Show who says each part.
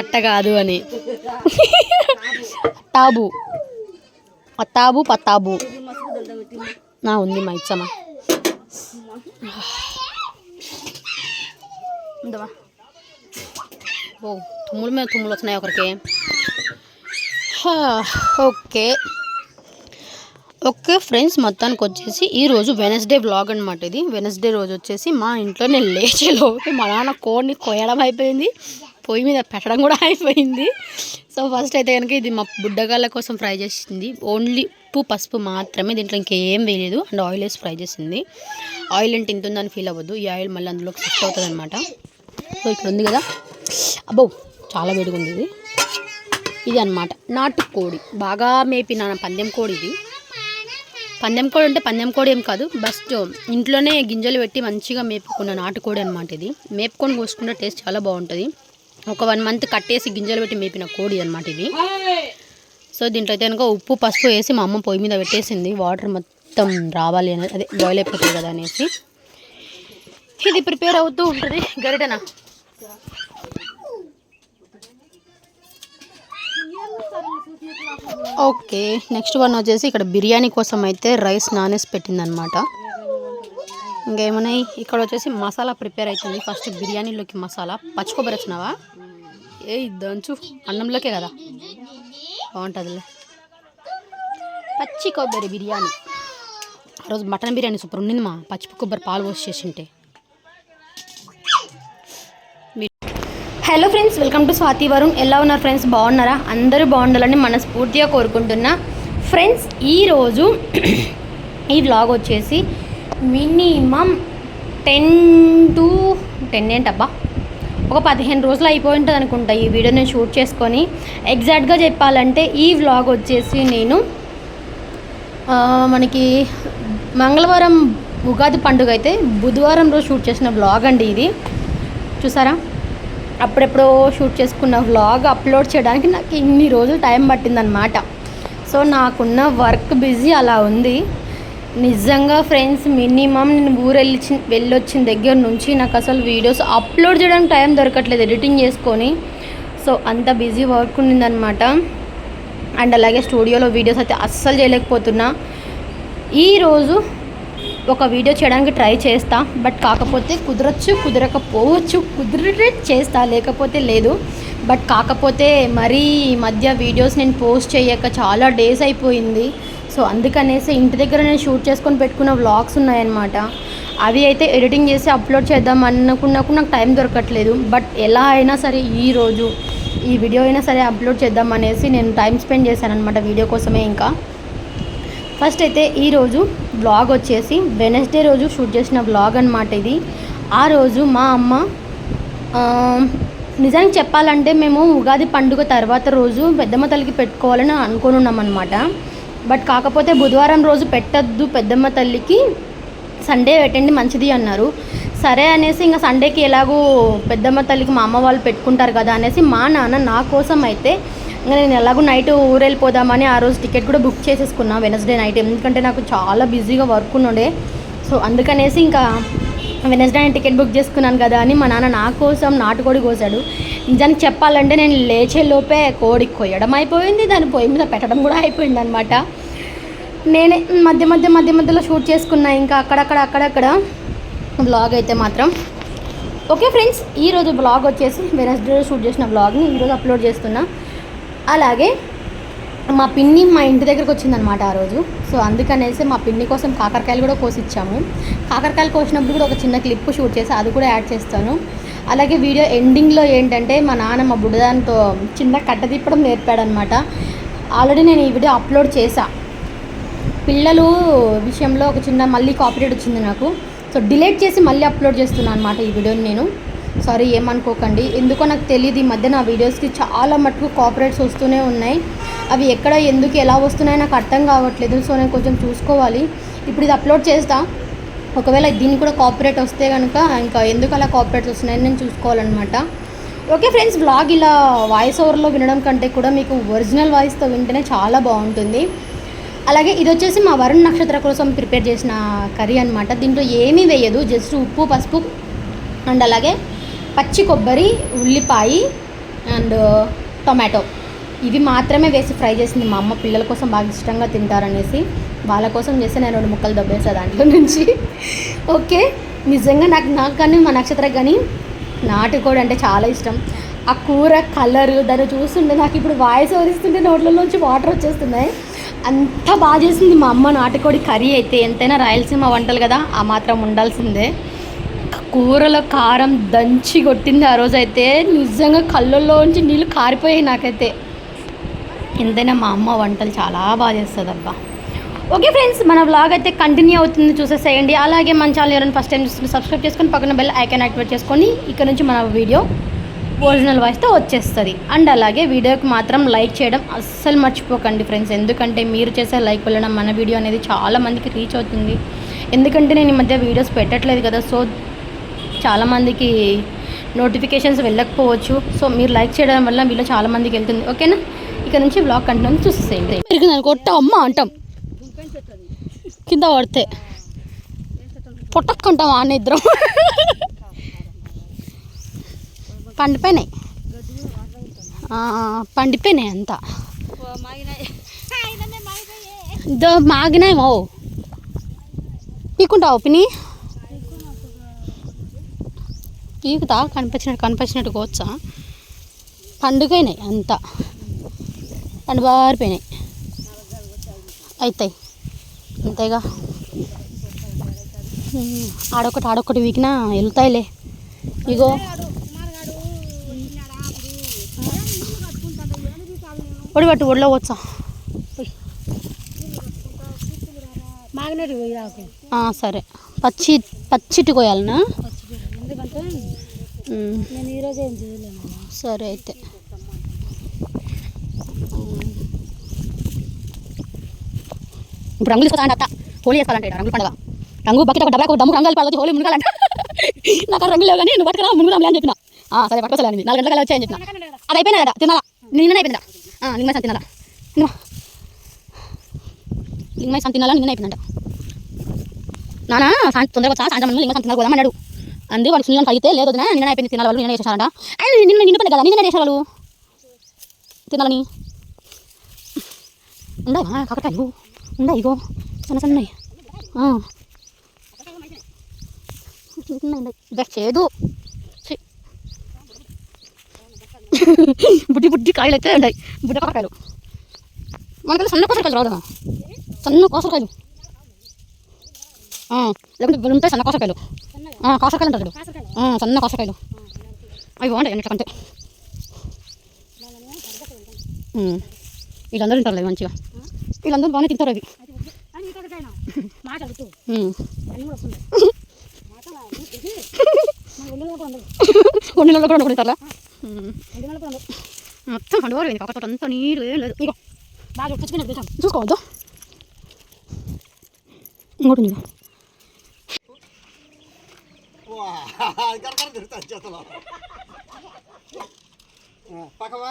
Speaker 1: అట్ట కాదు అని. టాబు. అత్తాబు పత్తాబు నా ఉంది మా ఇచ్చమ్మా. ఉందవా ఓ తుమ్ముల మీద తుమ్ములు వచ్చినాయి ఒకరికి? ఓకే. ఓకే ఫ్రెండ్స్ మొత్తానికి వచ్చేసి ఈ రోజు వెనస్డే వ్లాగ్ అనమాట ఇది. వెనస్డే రోజు వచ్చేసి మా ఇంట్లో నేను లేచేలోకి మా నాన్న కోడిని కొయ్యడం అయిపోయింది. పొయ్యి మీద పెట్టడం కూడా అయిపోయింది. సో ఫస్ట్ అయితే కనుక ఇది మా బుడ్డగాళ్ళ కోసం ఫ్రై చేసింది. ఓన్లీ ఉప్పు పసుపు మాత్రమే దీంట్లో ఇంకేం వేయలేదు. అండ్ ఆయిల్ వేసి ఫ్రై చేసింది. ఆయిల్ అంటే ఇంత ఉందని ఫీల్ అవ్వద్దు. ఈ ఆయిల్ మళ్ళీ అందులోకి షిఫ్ట్ అవుతుంది అనమాట సో ఇక్కడ ఉంది కదా. అబ్బో చాలా వేడిగా ఉంది ఇది. ఇది అనమాట నాటుకోడి. బాగా మేపిన పందెం కోడి ఇది. పందెం కోడి అంటే పందెం కోడి ఏం కాదు. బస్ట్ ఇంట్లోనే గింజలు పెట్టి మంచిగా మేపుకున్న నాటుకోడి అనమాట ఇది. మేపుకొని కోసుకుంటే టేస్ట్ చాలా బాగుంటుంది. ఒక వన్ మంత్ కట్టేసి గింజలు పెట్టి మేపిన కోడి అనమాట ఇది. సో దీంట్లో అయితే కనుక ఉప్పు పసుపు వేసి మా అమ్మ పొయ్యి మీద పెట్టేసింది. వాటర్ మొత్తం రావాలి అనేది అదే బాయిల్ అయిపోతుంది కదా అనేసి. ఇది ప్రిపేర్ అవుతూ ఉంటుంది. గరిటనా? ఓకే నెక్స్ట్ వన్ వచ్చేసి ఇక్కడ బిర్యానీ కోసం అయితే రైస్ నానేసి పెట్టిందనమాట ఇంకేమున్నాయి? ఇక్కడ వచ్చేసి మసాలా ప్రిపేర్ అవుతుంది ఫస్ట్ బిర్యానీలోకి మసాలా. పచ్చి కొబ్బరి వచ్చినావా? ఏ దంచు. అన్నంలోకే కదా. బాగుంటుందిలే. పచ్చి కొబ్బరి బిర్యానీ. ఆ రోజు మటన్ బిర్యానీ సూపర్ ఉండింది మా. పచ్చి కొబ్బరి పాలు పోసి చేసింటే. Hello friends welcome to Swathi Varun ఎలా ఉన్నారు ఫ్రెండ్స్ బాగున్నారా? అందరూ బాగుండాలని మనస్ఫూర్తిగా కోరుకుంటున్నా. ఫ్రెండ్స్ ఈరోజు ఈ వ్లాగ్ వచ్చేసి మినిమం టెన్ టు టెన్ ఏంటబ్బా? ఒక పదిహేను రోజులు అయిపోయి ఉంటుంది అనుకుంటా ఈ వీడియో నేను షూట్ చేసుకొని. ఎగ్జాక్ట్గా చెప్పాలంటే ఈ వ్లాగ్ వచ్చేసి నేను మనకి మంగళవారం ఉగాది పండుగ అయితే బుధవారం రోజు షూట్ చేసిన వ్లాగ్ అండి ఇది. చూసారా? అప్పుడెప్పుడో షూట్ చేసుకున్న వ్లాగ్ అప్లోడ్ చేయడానికి నాకు ఇన్ని రోజులు టైం పట్టిందనమాట సో నాకున్న వర్క్ బిజీ అలా ఉంది. నిజంగా ఫ్రెండ్స్ మినిమం నేను ఊరు వెళ్ళి వెళ్ళొచ్చిన దగ్గర నుంచి నాకు అసలు వీడియోస్ అప్లోడ్ చేయడానికి టైం దొరకట్లేదు ఎడిటింగ్ చేసుకొని. సో అంత బిజీ వర్క్ ఉండిందనమాట అండ్ అలాగే స్టూడియోలో వీడియోస్ అయితే అస్సలు చేయలేకపోతున్నా. ఈరోజు ఒక వీడియో చేయడానికి ట్రై చేస్తా బట్ కాకపోతే కుదరచ్చు కుదరకపోవచ్చు కుదిరే చేస్తా లేకపోతే లేదు. బట్ కాకపోతే మరీ ఈ మధ్య వీడియోస్ నేను పోస్ట్ చేయక చాలా డేస్ అయిపోయింది. సో అందుకనేసి ఇంటి దగ్గర నేను షూట్ చేసుకొని పెట్టుకున్న వ్లాగ్స్ ఉన్నాయన్నమాట. అవి అయితే ఎడిటింగ్ చేసి అప్లోడ్ చేద్దాం అనుకున్నప్పుడు నాకు టైం దొరకట్లేదు. బట్ ఎలా అయినా సరే ఈరోజు ఈ వీడియో అయినా సరే అప్లోడ్ చేద్దాం అనేసి నేను టైం స్పెండ్ చేశాను అనమాట వీడియో కోసమే ఇంకా. ఫస్ట్ అయితే ఈరోజు బ్లాగ్ వచ్చేసి వెనస్డే రోజు షూట్ చేసిన బ్లాగ్ అనమాట ఇది. ఆ రోజు మా అమ్మ నిజానికి చెప్పాలంటే మేము ఉగాది పండుగ తర్వాత రోజు పెద్దమ్మ తల్లికి పెట్టుకోవాలని అనుకొని ఉన్నామన్నమాట బట్ కాకపోతే బుధవారం రోజు పెట్టద్దు పెద్దమ్మ తల్లికి సండే పెట్టండి మంచిది అన్నారు. సరే అనేసి ఇంకా సండేకి ఎలాగో పెద్దమ్మ తల్లికి మా అమ్మ వాళ్ళు పెట్టుకుంటారు కదా అనేసి మా నాన్న నా కోసం అయితే ఇంకా నేను ఎలాగో నైట్ ఊరెళ్ళిపోదామని ఆ రోజు టికెట్ కూడా బుక్ చేసేసుకున్నా వెనస్డే నైట్. ఎందుకంటే నాకు చాలా బిజీగా వర్క్ ఉండే సో అందుకనేసి ఇంకా వెనస్డే నేను టికెట్ బుక్ చేసుకున్నాను కదా అని మా నాన్న నా కోసం నాటుకోడి కోసాడు. నిజానికి చెప్పాలంటే నేను లేచే లోపే కోడి కొయ్యడం అయిపోయింది దాని పొయ్యి మీద పెట్టడం కూడా అయిపోయింది అనమాట నేనే మధ్య మధ్య మధ్య మధ్యలో షూట్ చేసుకున్నా ఇంకా అక్కడక్కడ అక్కడక్కడ బ్లాగ్ అయితే మాత్రం. ఓకే ఫ్రెండ్స్ ఈరోజు బ్లాగ్ వచ్చేసి వెనస్డే షూట్ చేసిన బ్లాగ్ని ఈరోజు అప్లోడ్ చేస్తున్నా. అలాగే మా పిన్ని మా ఇంటి దగ్గరకు వచ్చిందనమాట ఆ రోజు. సో అందుకనేసి మా పిన్ని కోసం కాకరకాయలు కూడా కోసిచ్చాము. కాకరకాయలు కోసినప్పుడు కూడా ఒక చిన్న క్లిప్ షూట్ చేసి అది కూడా యాడ్ చేస్తాను. అలాగే వీడియో ఎండింగ్లో ఏంటంటే మా నాన్న మా బుడ్డదానితో చిన్న కట్ట తిప్పడం నేర్పాడనమాట ఆల్రెడీ నేను ఈ వీడియో అప్లోడ్ చేశా. పిల్లలు విషయంలో ఒక చిన్న మళ్ళీ కాపీరేట్ వచ్చింది నాకు. సో డిలీట్ చేసి మళ్ళీ అప్లోడ్ చేస్తున్నాను అనమాట ఈ వీడియోని నేను. సారీ ఏమనుకోకండి. ఎందుకో నాకు తెలియదు ఈ మధ్య నా వీడియోస్కి చాలా మటుకు కాపరేట్స్ వస్తూనే ఉన్నాయి. అవి ఎక్కడ ఎందుకు ఎలా వస్తున్నాయో నాకు అర్థం కావట్లేదు సో నేను కొంచెం చూసుకోవాలి. ఇప్పుడు ఇది అప్లోడ్ చేస్తా. ఒకవేళ దీన్ని కూడా కాపరేట్ వస్తే కనుక ఇంకా ఎందుకు అలా కాపరేట్స్ వస్తున్నాయని నేను చూసుకోవాలన్నమాట. ఓకే ఫ్రెండ్స్ బ్లాగ్ ఇలా వాయిస్ ఓవర్లో వినడం కంటే కూడా మీకు ఒరిజినల్ వాయిస్తో వింటేనే చాలా బాగుంటుంది. అలాగే ఇది వచ్చేసి మా వరుణ్ నక్షత్ర కోసం ప్రిపేర్ చేసిన కర్రీ అనమాట దీంట్లో ఏమీ వేయదు జస్ట్ ఉప్పు పసుపు అండ్ అలాగే పచ్చి కొబ్బరి ఉల్లిపాయ అండ్ టొమాటో. ఇవి మాత్రమే వేసి ఫ్రై చేసింది మా అమ్మ. పిల్లల కోసం బాగా ఇష్టంగా తింటారనేసి వాళ్ళ కోసం చేస్తే నేను రెండు ముక్కలు దబ్బేసా దాంట్లో నుంచి. ఓకే నిజంగా నాకు నాకు కానీ మా నక్షత్ర కానీ నాటుకోడి అంటే చాలా ఇష్టం. ఆ కూర కలర్ దాన్ని చూస్తుంటే నాకు ఇప్పుడు వాయిస్ వరిస్తుంటే నోట్లలోంచి వాటర్ వచ్చేస్తున్నాయి. అంత బాగా చేసింది మా అమ్మ నాటుకోడి కర్రీ అయితే. ఎంతైనా రాయలసీమ వంటలు కదా ఆ మాత్రం ఉండాల్సిందే. కూరలో కారం దంచి కొట్టింది ఆ రోజు అయితే నిజంగా కళ్ళల్లోంచి నీళ్ళు కారిపోయాయి నాకైతే. ఎంతైనా మా అమ్మ వంటలు చాలా బాగా చేస్తుంది అబ్బా ఓకే ఫ్రెండ్స్ మన బ్లాగ్ అయితే కంటిన్యూ అవుతుంది చూసేసేయండి. అలాగే మన ఛానల్ ఎవరైనా ఫస్ట్ టైం చూసుకుని సబ్స్క్రైబ్ చేసుకొని పక్కన బెల్ ఐకాన్ యాక్టివేట్ చేసుకొని ఇక్కడ నుంచి మన వీడియో ఒరిజినల్ వాయిస్తో వచ్చేస్తుంది. అండ్ అలాగే వీడియోకి మాత్రం లైక్ చేయడం అస్సలు మర్చిపోకండి ఫ్రెండ్స్. ఎందుకంటే మీరు చేసే లైక్ వెళ్ళడం మన వీడియో అనేది చాలామందికి రీచ్ అవుతుంది. ఎందుకంటే నేను ఈ మధ్య వీడియోస్ పెట్టట్లేదు కదా సో చాలామందికి నోటిఫికేషన్స్ వెళ్ళకపోవచ్చు. సో మీరు లైక్ చేయడం వల్ల వీళ్ళు చాలామందికి వెళ్తుంది. ఓకేనా? ఇక నుంచి బ్లాగ్ కంటిన్యూ చూసేయండి పెరిగిందని కొట్ట అమ్మ అంటాం. కింద పడితే పొట్టక్కంటాం ఆ ఇద్దరం పండిపోయినాయి. పండిపోయినాయి అంతా. ఇదో మాగినాయి మో. పీకుంటావు పిని పీకుతా కనిపించినట్టు కనిపించినట్టు కోవచ్చా? పండుగైనాయి అంతా. పండు బారిపోయినాయి. అవుతాయి అంతేగా. ఆడొకటి ఆడొకటి వీకినా వెళ్తాయిలే. ఇగో. ఒడి పట్టు ఒడిలో వచ్చా సరే. పచ్చి పచ్చిటి కోయాలనా సరే అయితే. ఇప్పుడు రంగులు తీసుకోవాలంటే అత్త. హోలీ వేసుకోవాలంటే ఈడ రంగుల పండుగ. రంగు బకెట్ ఒక డబ్బా ఒక దమ్ము రంగులు పాలకి హోలీ మునగాలంట. నాకు రంగులు లేవు కానీ నువ్వు పట్టుకురా మునుగుదాంలే అని చెప్పిన. ఆ, సరే పట్టుకోసలేదు నాలుగు గంటల వచ్చాయని చెప్పిన. అది అయిపోయినా కదా? తినాలా నిన్న అయిపోయిందా? నిన్న సంతినాల తినాలా? నిన్న నిన్న నిన్న అయిపోయిందంట. నానా సాయంత్రం తొందరగా వచ్చా? సాయంత్రం నిన్న సాయంత్రం తినాలి పోదామన్నాడు అంది వాడు సునీలను అడిగితే లేదు వదిన నిన్న అయిపోయింది తినాలి వాళ్ళు నిన్న చేసేసారంట ఆయన నిన్న నిన్న పని కదా నిన్న చేసే వాళ్ళు. తినాలని. ఉండవా కాకరకాయలు ఉందా ఇగో సన్న సన్నవి ఉన్నాయి, ఉన్నాయి. ఇదే బుడ్డి బుడ్డి కాయలు అయితే ఉన్నాయి. బుడ్డ కాకరకాయలు. మనకి సన్న కోసరకాయలు రాదా సన్న కోసరకాయలు లేకుంటే ఉంటాయి సన్న కోసరకాయలు ఆ, కాసరకాయలు అంటారు సన్న కోసరకాయలు అవి బాగుంటాయి అన్నిటికంటే వీళ్ళందరూ తింటారు అవి మంచిగా. వీళ్ళందరూ బాగానే తింటారు అవి.
Speaker 2: అని ఇంకొకటైనా కూడా ఉండదు
Speaker 1: కొన్ని కూడా వండుకుంటారా? ఉమ్.
Speaker 2: ఒళ్ళు కూడా ఉండదు
Speaker 1: మొత్తం పండుగ కాకపోతే అంత నీరు ఏం లేదు. ఇగో
Speaker 2: బాగా ఉప్పుచుకుని తింటాం
Speaker 1: చూసుకోవద్దు. ఇంకోటి
Speaker 3: నీకు పక్కవా?